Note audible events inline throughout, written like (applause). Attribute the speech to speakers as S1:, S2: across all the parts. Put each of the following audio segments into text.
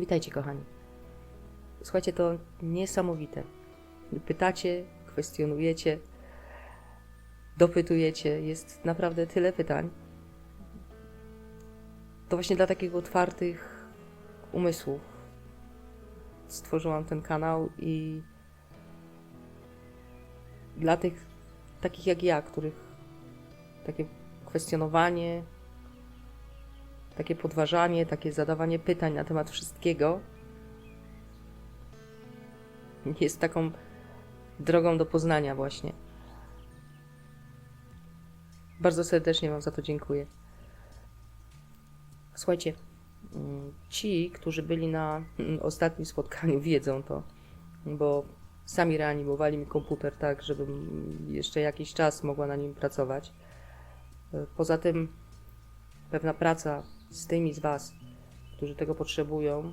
S1: Witajcie, kochani. Słuchajcie, to niesamowite. Pytacie, kwestionujecie, dopytujecie. Jest naprawdę tyle pytań. To właśnie dla takich otwartych umysłów stworzyłam ten kanał i dla tych takich jak ja, których takie kwestionowanie, takie podważanie, takie zadawanie pytań na temat wszystkiego jest taką drogą do poznania właśnie. Bardzo serdecznie Wam za to dziękuję. Słuchajcie, ci, którzy byli na ostatnim spotkaniu, wiedzą to, bo sami reanimowali mi komputer tak, żebym jeszcze jakiś czas mogła na nim pracować. Poza tym pewna praca z tymi z Was, którzy tego potrzebują,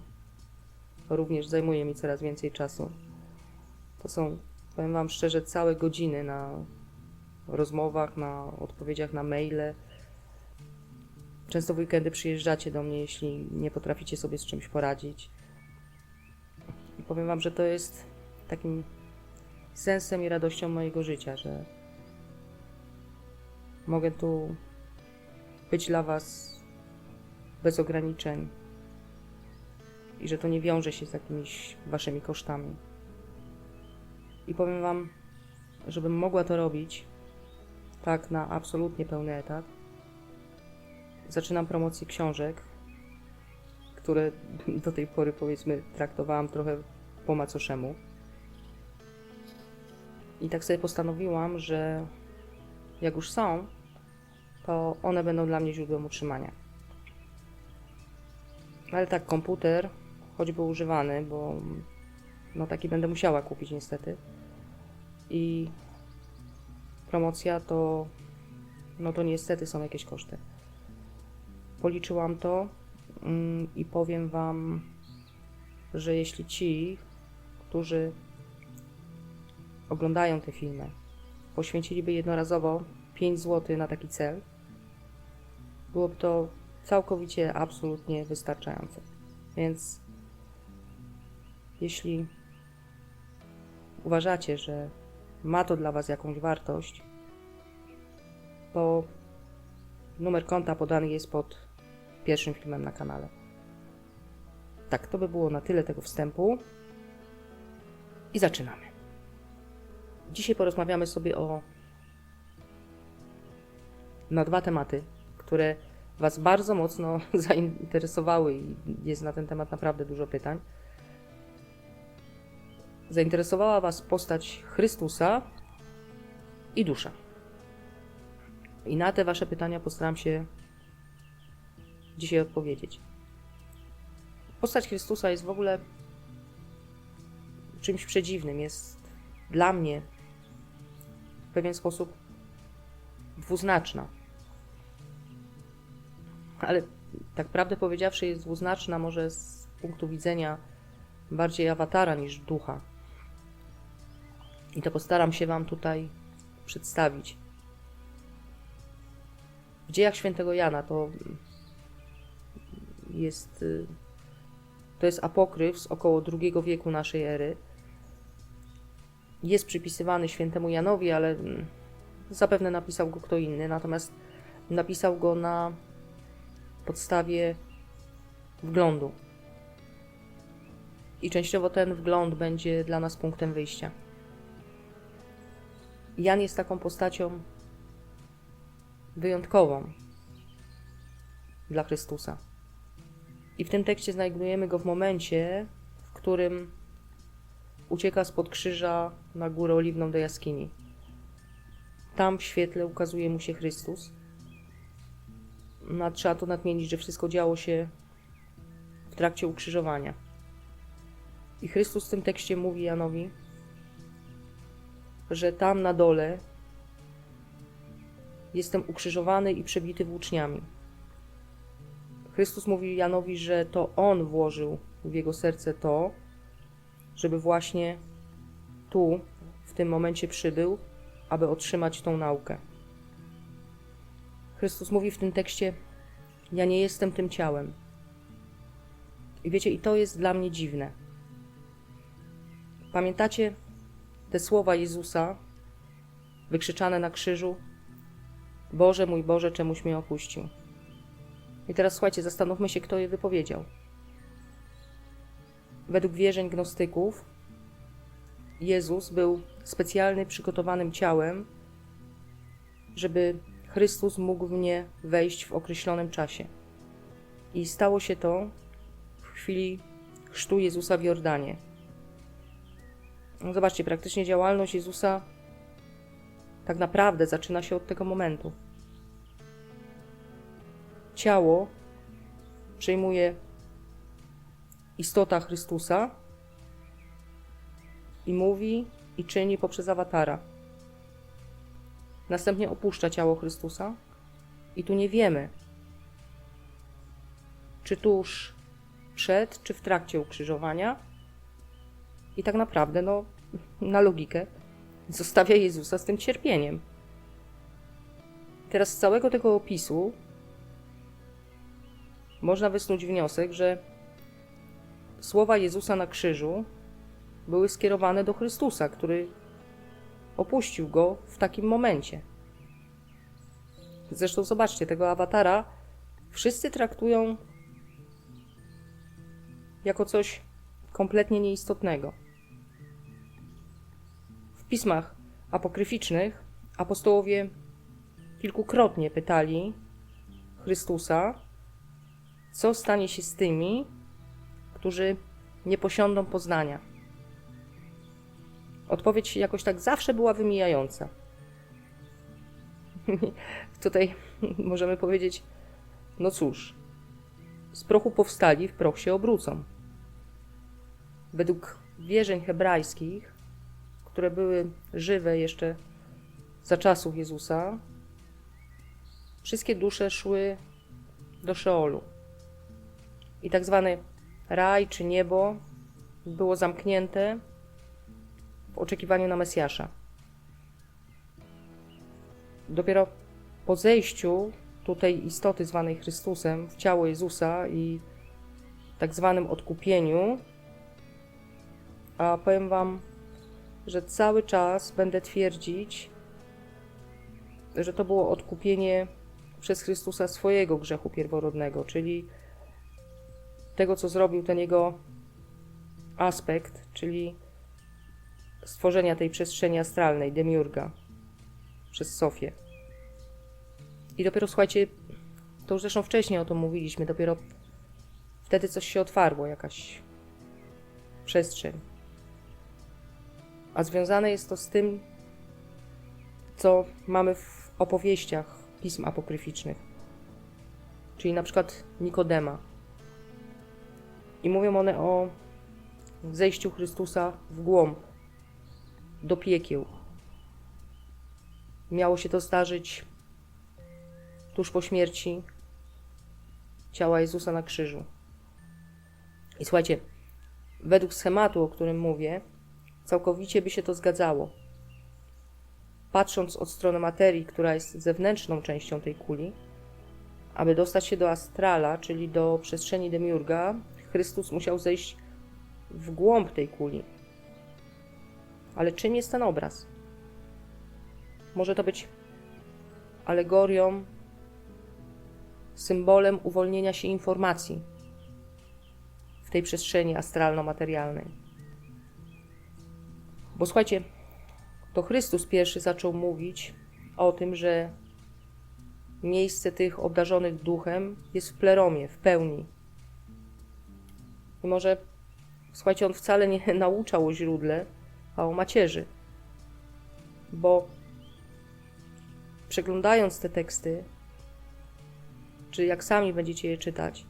S1: również zajmuje mi coraz więcej czasu. To są, powiem Wam szczerze, całe godziny na rozmowach, na odpowiedziach na maile. Często w weekendy przyjeżdżacie do mnie, jeśli nie potraficie sobie z czymś poradzić. I powiem Wam, że to jest takim sensem i radością mojego życia, że mogę tu być dla Was bez ograniczeń i że to nie wiąże się z jakimiś Waszymi kosztami. I powiem Wam, żebym mogła to robić tak na absolutnie pełny etat, zaczynam promocję książek, które (laughs) do tej pory powiedzmy traktowałam trochę po macoszemu. I tak sobie postanowiłam, że jak już są, to one będą dla mnie źródłem utrzymania. Ale tak, komputer, choćby używany, bo no taki będę musiała kupić niestety. I promocja to, no to niestety są jakieś koszty. Policzyłam to mm, i powiem Wam, że jeśli ci, którzy oglądają te filmy, poświęciliby jednorazowo 5 zł na taki cel, byłoby to całkowicie, absolutnie wystarczające. Więc jeśli uważacie, że ma to dla Was jakąś wartość, to numer konta podany jest pod pierwszym filmem na kanale. Tak, to by było na tyle tego wstępu. I zaczynamy. Dzisiaj porozmawiamy sobie o na dwa tematy, które Was bardzo mocno (laughs) zainteresowały i jest na ten temat naprawdę dużo pytań. Zainteresowała Was postać Chrystusa i dusza. I na te Wasze pytania postaram się dzisiaj odpowiedzieć. Postać Chrystusa jest w ogóle czymś przedziwnym. Jest dla mnie w pewien sposób dwuznaczna. Ale tak prawdę powiedziawszy, jest dwuznaczna może z punktu widzenia bardziej awatara niż ducha. I to postaram się Wam tutaj przedstawić. W dziejach świętego Jana to jest, y, to jest apokryf z około II wieku naszej ery. Jest przypisywany świętemu Janowi, ale mm, zapewne napisał go kto inny, natomiast napisał go na podstawie wglądu. I częściowo ten wgląd będzie dla nas punktem wyjścia. Jan jest taką postacią wyjątkową dla Chrystusa. I w tym tekście znajdujemy go w momencie, w którym ucieka spod krzyża na górę oliwną do jaskini. Tam w świetle ukazuje mu się Chrystus. No, trzeba to nadmienić, że wszystko działo się w trakcie ukrzyżowania. I Chrystus w tym tekście mówi Janowi, że tam na dole jestem ukrzyżowany i przebity włóczniami. Chrystus mówi Janowi, że to On włożył w jego serce to, żeby właśnie tu, w tym momencie przybył, aby otrzymać tą naukę. Chrystus mówi w tym tekście: Ja nie jestem tym ciałem. I wiecie, i to jest dla mnie dziwne. Pamiętacie te słowa Jezusa wykrzyczane na krzyżu? Boże mój Boże, czemuś mnie opuścił. I teraz słuchajcie, zastanówmy się, kto je wypowiedział. Według wierzeń gnostyków, Jezus był specjalnie przygotowanym ciałem, żeby Chrystus mógł w nie wejść w określonym czasie. I stało się to w chwili chrztu Jezusa w Jordanie. No zobaczcie, praktycznie działalność Jezusa tak naprawdę zaczyna się od tego momentu. Ciało przejmuje istota Chrystusa i mówi i czyni poprzez awatara. Następnie opuszcza ciało Chrystusa i tu nie wiemy, czy tuż przed, czy w trakcie ukrzyżowania. I tak naprawdę, no, na logikę, zostawia Jezusa z tym cierpieniem. Teraz z całego tego opisu można wysnuć wniosek, że słowa Jezusa na krzyżu były skierowane do Chrystusa, który opuścił go w takim momencie. Zresztą zobaczcie, tego awatara wszyscy traktują jako coś kompletnie nieistotnego. W pismach apokryficznych apostołowie kilkukrotnie pytali Chrystusa, co stanie się z tymi, którzy nie posiądą poznania. Odpowiedź jakoś tak zawsze była wymijająca. (laughs) Tutaj (laughs) możemy powiedzieć: No cóż, z prochu powstali, w proch się obrócą. Według wierzeń hebrajskich, które były żywe jeszcze za czasów Jezusa, wszystkie dusze szły do Szeolu. I tak zwany raj czy niebo było zamknięte w oczekiwaniu na Mesjasza. Dopiero po zejściu tutaj istoty zwanej Chrystusem w ciało Jezusa i tak zwanym odkupieniu, a powiem Wam, że cały czas będę twierdzić, że to było odkupienie przez Chrystusa swojego grzechu pierworodnego, czyli tego, co zrobił ten jego aspekt, czyli stworzenia tej przestrzeni astralnej, demiurga, przez Sofię. I dopiero słuchajcie, to już zresztą wcześniej o tym mówiliśmy, dopiero wtedy coś się otwarło, jakaś przestrzeń. A związane jest to z tym, co mamy w opowieściach pism apokryficznych, czyli na przykład Nikodema. I mówią one o zejściu Chrystusa w głąb, do piekieł. Miało się to zdarzyć tuż po śmierci ciała Jezusa na krzyżu. I słuchajcie, według schematu, o którym mówię, całkowicie by się to zgadzało. Patrząc od strony materii, która jest zewnętrzną częścią tej kuli, aby dostać się do astrala, czyli do przestrzeni demiurga, Chrystus musiał zejść w głąb tej kuli. Ale czym jest ten obraz? Może to być alegorią, symbolem uwolnienia się informacji w tej przestrzeni astralno-materialnej. Bo słuchajcie, to Chrystus pierwszy zaczął mówić o tym, że miejsce tych obdarzonych duchem jest w pleromie, w pełni. I może, słuchajcie, on wcale nie (laughs) nauczał o źródle, a o macierzy. Bo przeglądając te teksty, czy jak sami będziecie je czytać,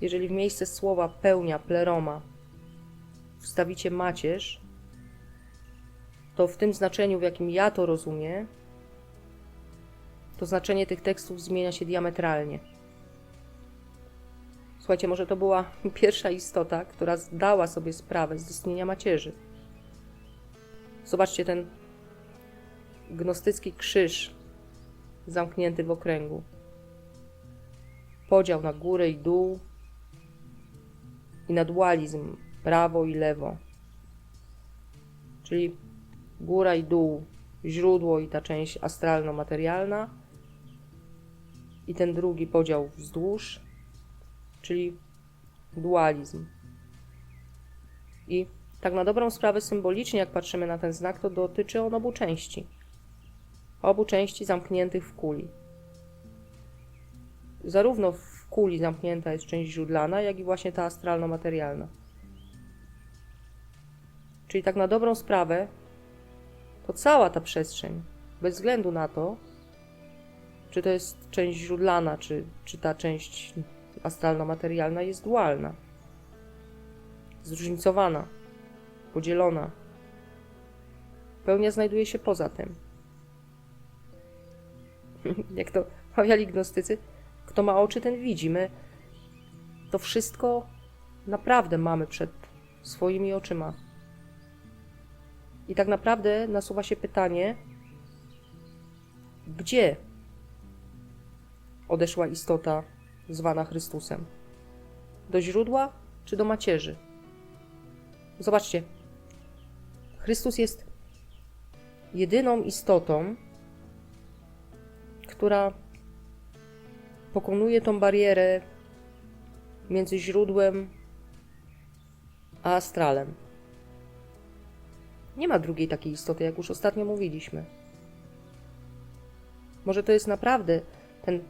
S1: jeżeli w miejsce słowa pełnia, pleroma wstawicie macierz, to w tym znaczeniu, w jakim ja to rozumiem, to znaczenie tych tekstów zmienia się diametralnie. Słuchajcie, może to była (laughs) pierwsza istota, która zdała sobie sprawę z istnienia macierzy. Zobaczcie ten gnostycki krzyż zamknięty w okręgu. Podział na górę i dół, i na dualizm prawo i lewo. Czyli góra i dół, źródło i ta część astralno-materialna i ten drugi podział wzdłuż, czyli dualizm. I tak na dobrą sprawę symbolicznie, jak patrzymy na ten znak, to dotyczy on obu części. Obu części zamkniętych w kuli. Zarówno w kuli zamknięta jest część źródlana, jak i właśnie ta astralno-materialna. Czyli tak na dobrą sprawę, to cała ta przestrzeń, bez względu na to, czy to jest część źródlana, czy, czy ta część astralno-materialna jest dualna, zróżnicowana, podzielona. Pełnia znajduje się poza tym. (laughs) Jak to mawiali gnostycy, kto ma oczy, ten widzi. My to wszystko naprawdę mamy przed swoimi oczyma. I tak naprawdę nasuwa się pytanie, gdzie odeszła istota zwana Chrystusem? Do źródła czy do macierzy? Zobaczcie, Chrystus jest jedyną istotą, która pokonuje tą barierę między źródłem a astralem. Nie ma drugiej takiej istoty, jak już ostatnio mówiliśmy. Może to jest naprawdę ten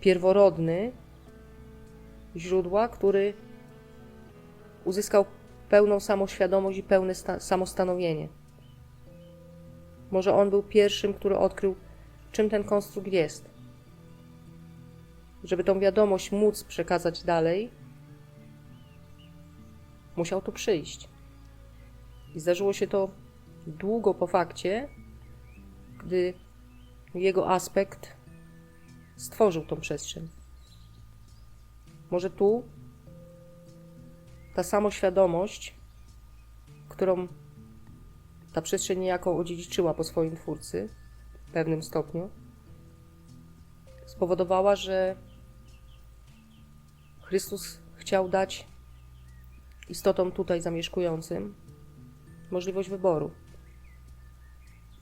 S1: pierworodny źródła, który uzyskał pełną samoświadomość i pełne sta- samostanowienie. Może on był pierwszym, który odkrył, czym ten konstrukt jest. Żeby tą wiadomość móc przekazać dalej, musiał tu przyjść. I zdarzyło się to długo po fakcie, gdy jego aspekt stworzył tą przestrzeń. Może tu ta samoświadomość, którą ta przestrzeń niejako odziedziczyła po swoim twórcy w pewnym stopniu, spowodowała, że Chrystus chciał dać istotom tutaj zamieszkującym możliwość wyboru.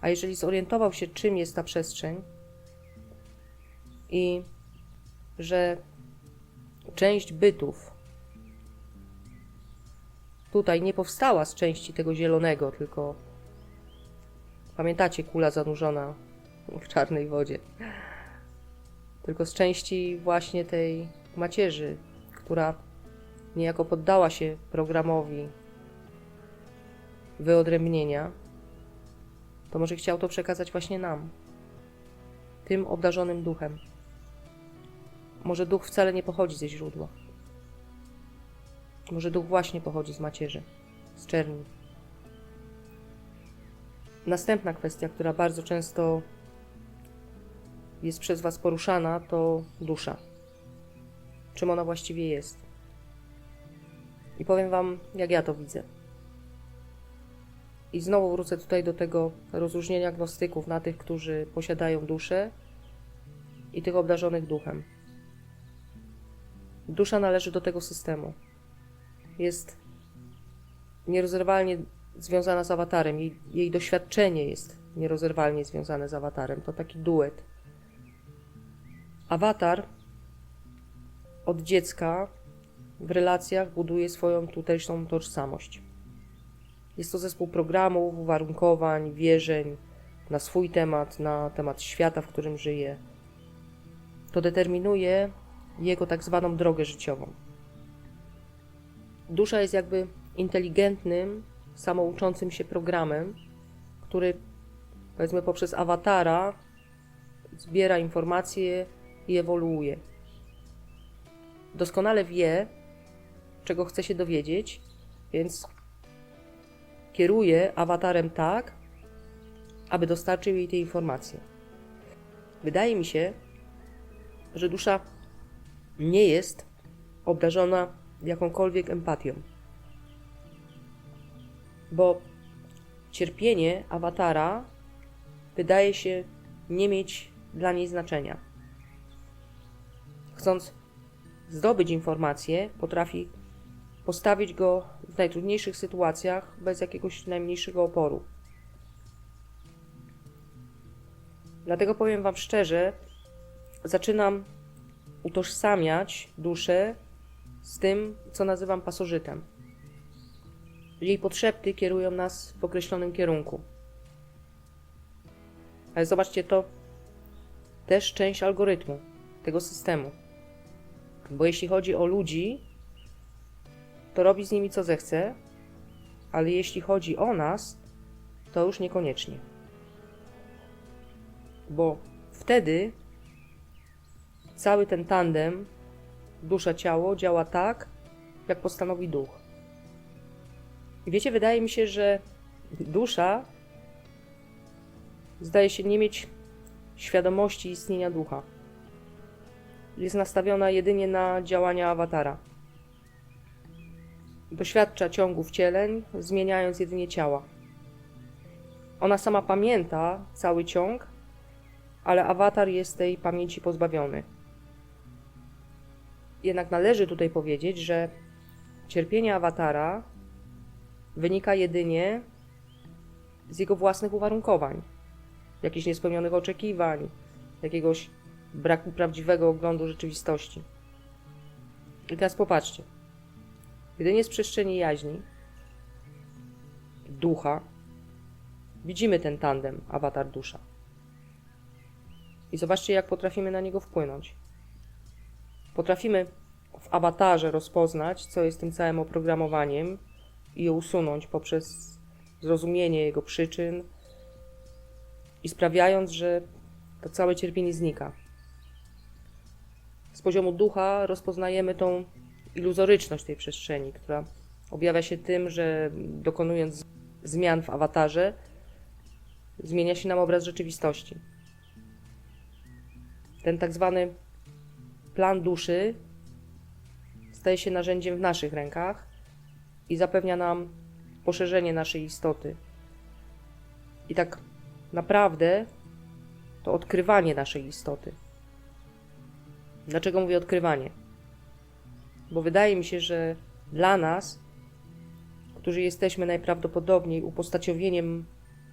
S1: A jeżeli zorientował się, czym jest ta przestrzeń i że część bytów tutaj nie powstała z części tego zielonego, tylko pamiętacie, kula zanurzona w czarnej wodzie, tylko z części właśnie tej macierzy, która niejako poddała się programowi wyodrębnienia, to może chciał to przekazać właśnie nam, tym obdarzonym duchem. Może duch wcale nie pochodzi ze źródła. Może duch właśnie pochodzi z macierzy, z czerni. Następna kwestia, która bardzo często jest przez Was poruszana, to dusza. Czym ona właściwie jest? I powiem Wam, jak ja to widzę. I znowu wrócę tutaj do tego rozróżnienia gnostyków na tych, którzy posiadają duszę i tych obdarzonych duchem. Dusza należy do tego systemu. Jest nierozerwalnie związana z awatarem. Jej, jej doświadczenie jest nierozerwalnie związane z awatarem. To taki duet. Awatar od dziecka w relacjach buduje swoją tutejszą tożsamość. Jest to zespół programów, uwarunkowań, wierzeń na swój temat, na temat świata, w którym żyje. To determinuje jego tak zwaną drogę życiową. Dusza jest jakby inteligentnym, samouczącym się programem, który powiedzmy poprzez awatara zbiera informacje i ewoluuje. Doskonale wie, czego chce się dowiedzieć, więc kieruje awatarem tak, aby dostarczył jej te informacje. Wydaje mi się, że dusza nie jest obdarzona jakąkolwiek empatią. Bo cierpienie awatara wydaje się nie mieć dla niej znaczenia. Chcąc zdobyć informację, potrafi postawić go w najtrudniejszych sytuacjach bez jakiegoś najmniejszego oporu. Dlatego powiem Wam szczerze, zaczynam utożsamiać duszę z tym, co nazywam pasożytem. Jej potrzeby kierują nas w określonym kierunku. Ale zobaczcie, to też część algorytmu tego systemu. Bo jeśli chodzi o ludzi, to robi z nimi co zechce, ale jeśli chodzi o nas, to już niekoniecznie. Bo wtedy cały ten tandem dusza-ciało działa tak, jak postanowi duch. I wiecie, wydaje mi się, że dusza zdaje się nie mieć świadomości istnienia ducha. Jest nastawiona jedynie na działania awatara. Doświadcza ciągu wcieleń, zmieniając jedynie ciała. Ona sama pamięta cały ciąg, ale awatar jest tej pamięci pozbawiony. Jednak należy tutaj powiedzieć, że cierpienie awatara wynika jedynie z jego własnych uwarunkowań, jakichś niespełnionych oczekiwań, jakiegoś braku prawdziwego oglądu rzeczywistości. I teraz popatrzcie. Jedynie z przestrzeni jaźni, ducha, widzimy ten tandem awatar-dusza. I zobaczcie, jak potrafimy na niego wpłynąć. Potrafimy w awatarze rozpoznać, co jest tym całym oprogramowaniem i je usunąć poprzez zrozumienie jego przyczyn i sprawiając, że to całe cierpienie znika. Z poziomu ducha rozpoznajemy tą iluzoryczność tej przestrzeni, która objawia się tym, że dokonując zmian w awatarze, zmienia się nam obraz rzeczywistości. Ten tak zwany plan duszy staje się narzędziem w naszych rękach i zapewnia nam poszerzenie naszej istoty. I tak naprawdę to odkrywanie naszej istoty. Dlaczego mówię odkrywanie? Bo wydaje mi się, że dla nas, którzy jesteśmy najprawdopodobniej upostaciowieniem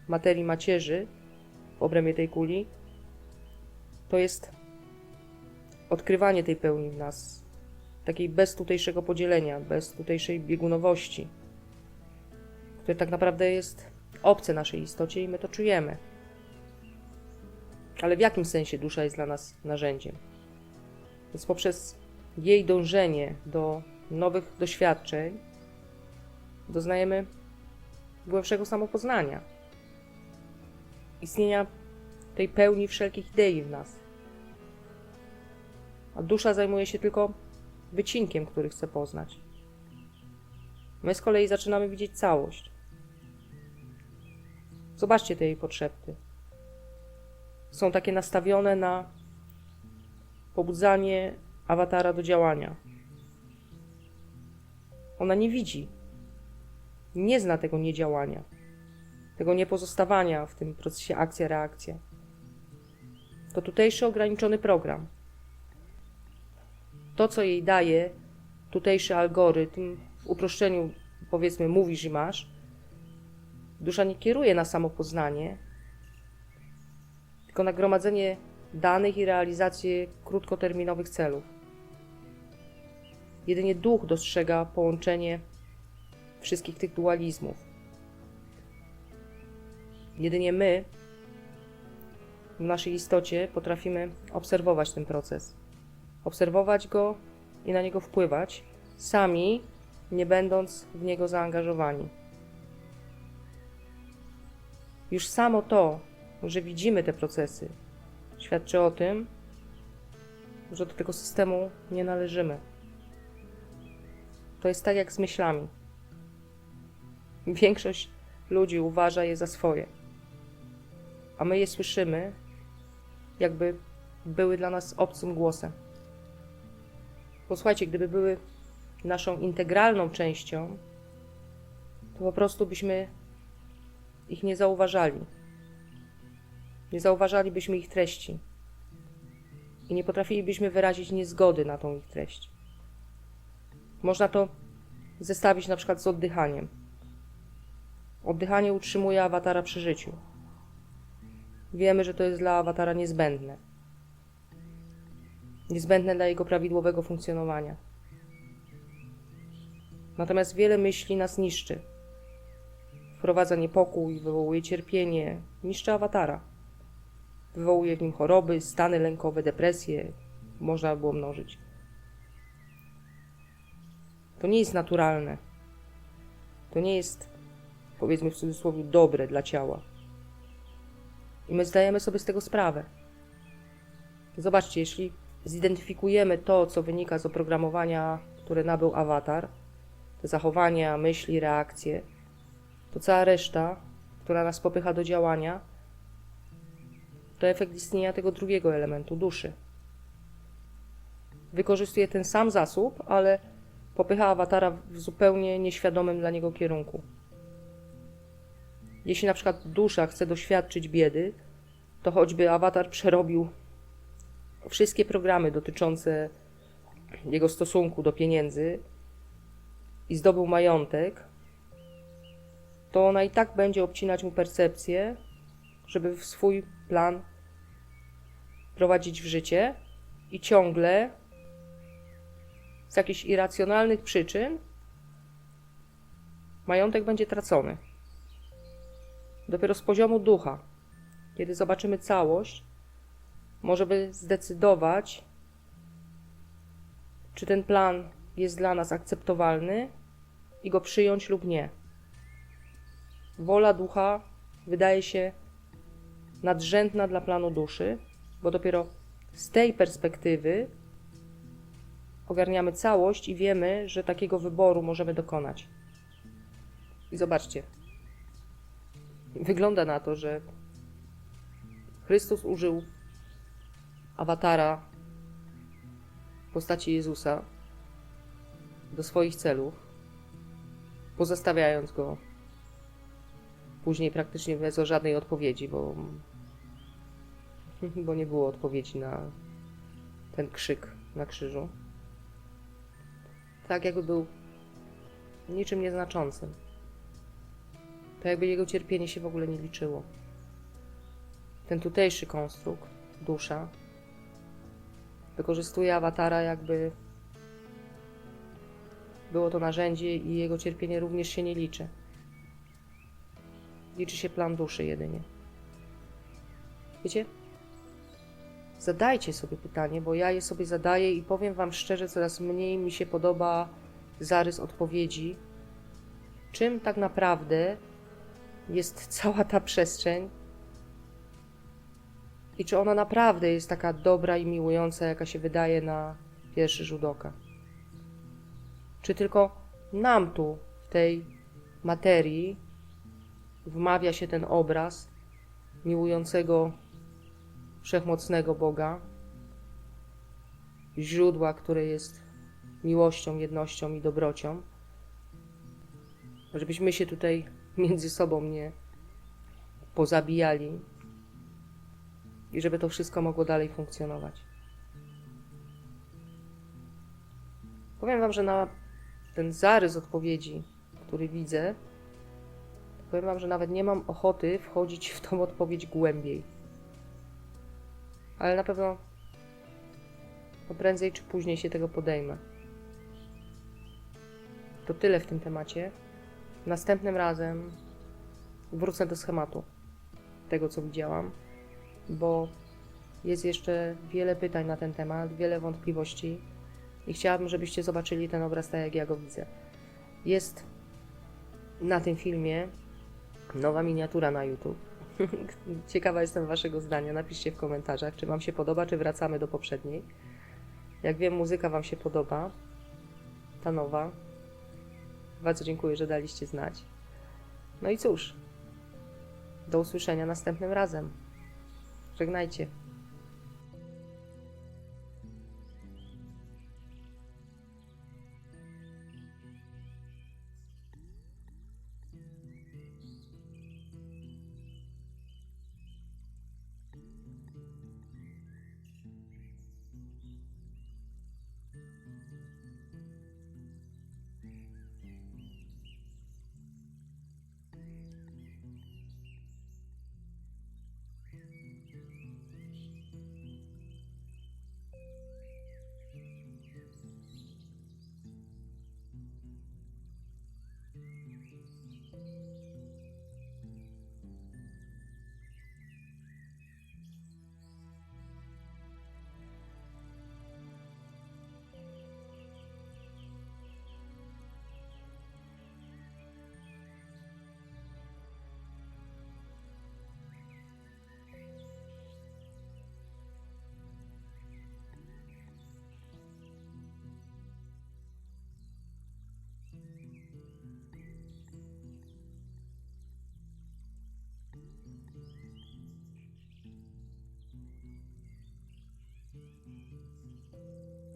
S1: materii macierzy w obrębie tej kuli, to jest odkrywanie tej pełni w nas, takiej bez tutejszego podzielenia, bez tutejszej biegunowości, które tak naprawdę jest obce naszej istocie i my to czujemy. Ale w jakim sensie dusza jest dla nas narzędziem? Więc poprzez jej dążenie do nowych doświadczeń doznajemy głębszego samopoznania, istnienia tej pełni wszelkich idei w nas. A dusza zajmuje się tylko wycinkiem, który chce poznać. My z kolei zaczynamy widzieć całość. Zobaczcie te jej potrzeby. Są takie nastawione na pobudzanie awatara do działania. Ona nie widzi, nie zna tego niedziałania, tego niepozostawania w tym procesie akcja-reakcja. To tutejszy ograniczony program. To, co jej daje tutejszy algorytm, w uproszczeniu powiedzmy mówisz i masz, dusza nie kieruje na samopoznanie, tylko na gromadzenie danych i realizację krótkoterminowych celów. Jedynie duch dostrzega połączenie wszystkich tych dualizmów. Jedynie my w naszej istocie potrafimy obserwować ten proces, obserwować go i na niego wpływać, sami nie będąc w niego zaangażowani. Już samo to, że widzimy te procesy, świadczy o tym, że do tego systemu nie należymy. To jest tak jak z myślami. Większość ludzi uważa je za swoje, a my je słyszymy, jakby były dla nas obcym głosem. Posłuchajcie, gdyby były naszą integralną częścią, to po prostu byśmy ich nie zauważali. Nie zauważalibyśmy ich treści i nie potrafilibyśmy wyrazić niezgody na tą ich treść. Można to zestawić na przykład z oddychaniem. Oddychanie utrzymuje awatara przy życiu. Wiemy, że to jest dla awatara niezbędne. Niezbędne dla jego prawidłowego funkcjonowania. Natomiast wiele myśli nas niszczy. Wprowadza niepokój, wywołuje cierpienie, niszczy awatara. Wywołuje w nim choroby, stany lękowe, depresje. Można by było mnożyć. To nie jest naturalne. To nie jest, powiedzmy w cudzysłowie, dobre dla ciała. I my zdajemy sobie z tego sprawę. Zobaczcie, jeśli zidentyfikujemy to, co wynika z oprogramowania, które nabył awatar, te zachowania, myśli, reakcje, to cała reszta, która nas popycha do działania, to efekt istnienia tego drugiego elementu duszy. Wykorzystuje ten sam zasób, ale popycha awatara w zupełnie nieświadomym dla niego kierunku. Jeśli na przykład dusza chce doświadczyć biedy, to choćby awatar przerobił wszystkie programy dotyczące jego stosunku do pieniędzy i zdobył majątek, to ona i tak będzie obcinać mu percepcję, żeby swój plan prowadzić w życie i ciągle z jakichś irracjonalnych przyczyn majątek będzie tracony. Dopiero z poziomu ducha, kiedy zobaczymy całość, możemy zdecydować, czy ten plan jest dla nas akceptowalny i go przyjąć lub nie. Wola ducha wydaje się nadrzędna dla planu duszy, bo dopiero z tej perspektywy ogarniamy całość i wiemy, że takiego wyboru możemy dokonać. I zobaczcie. Wygląda na to, że Chrystus użył awatara w postaci Jezusa do swoich celów, pozostawiając go później praktycznie bez żadnej odpowiedzi, bo, (laughs) bo nie było odpowiedzi na ten krzyk na krzyżu. Tak jakby był niczym nieznaczącym. Tak jakby jego cierpienie się w ogóle nie liczyło. Ten tutejszy konstrukt, dusza, wykorzystuje awatara, jakby było to narzędzie i jego cierpienie również się nie liczy. Liczy się plan duszy jedynie. Wiecie? Zadajcie sobie pytanie, bo ja je sobie zadaję i powiem Wam szczerze, coraz mniej mi się podoba zarys odpowiedzi. Czym tak naprawdę jest cała ta przestrzeń i czy ona naprawdę jest taka dobra i miłująca, jaka się wydaje na pierwszy rzut oka? Czy tylko nam tu, w tej materii, wmawia się ten obraz miłującego, wszechmocnego Boga, źródła, które jest miłością, jednością i dobrocią, żebyśmy się tutaj między sobą nie pozabijali i żeby to wszystko mogło dalej funkcjonować. Powiem Wam, że na ten zarys odpowiedzi, który widzę, powiem Wam, że nawet nie mam ochoty wchodzić w tą odpowiedź głębiej. Ale na pewno prędzej czy później się tego podejmę. To tyle w tym temacie. Następnym razem wrócę do schematu tego, co widziałam, bo jest jeszcze wiele pytań na ten temat, wiele wątpliwości i chciałabym, żebyście zobaczyli ten obraz tak, jak ja go widzę. Jest na tym filmie nowa miniatura na YouTube. (laughs) Ciekawa jestem Waszego zdania. Napiszcie w komentarzach, czy Wam się podoba, czy wracamy do poprzedniej. Jak wiem, muzyka Wam się podoba. Ta nowa. Bardzo dziękuję, że daliście znać. No i cóż, do usłyszenia następnym razem. Пригнайте. Thank you.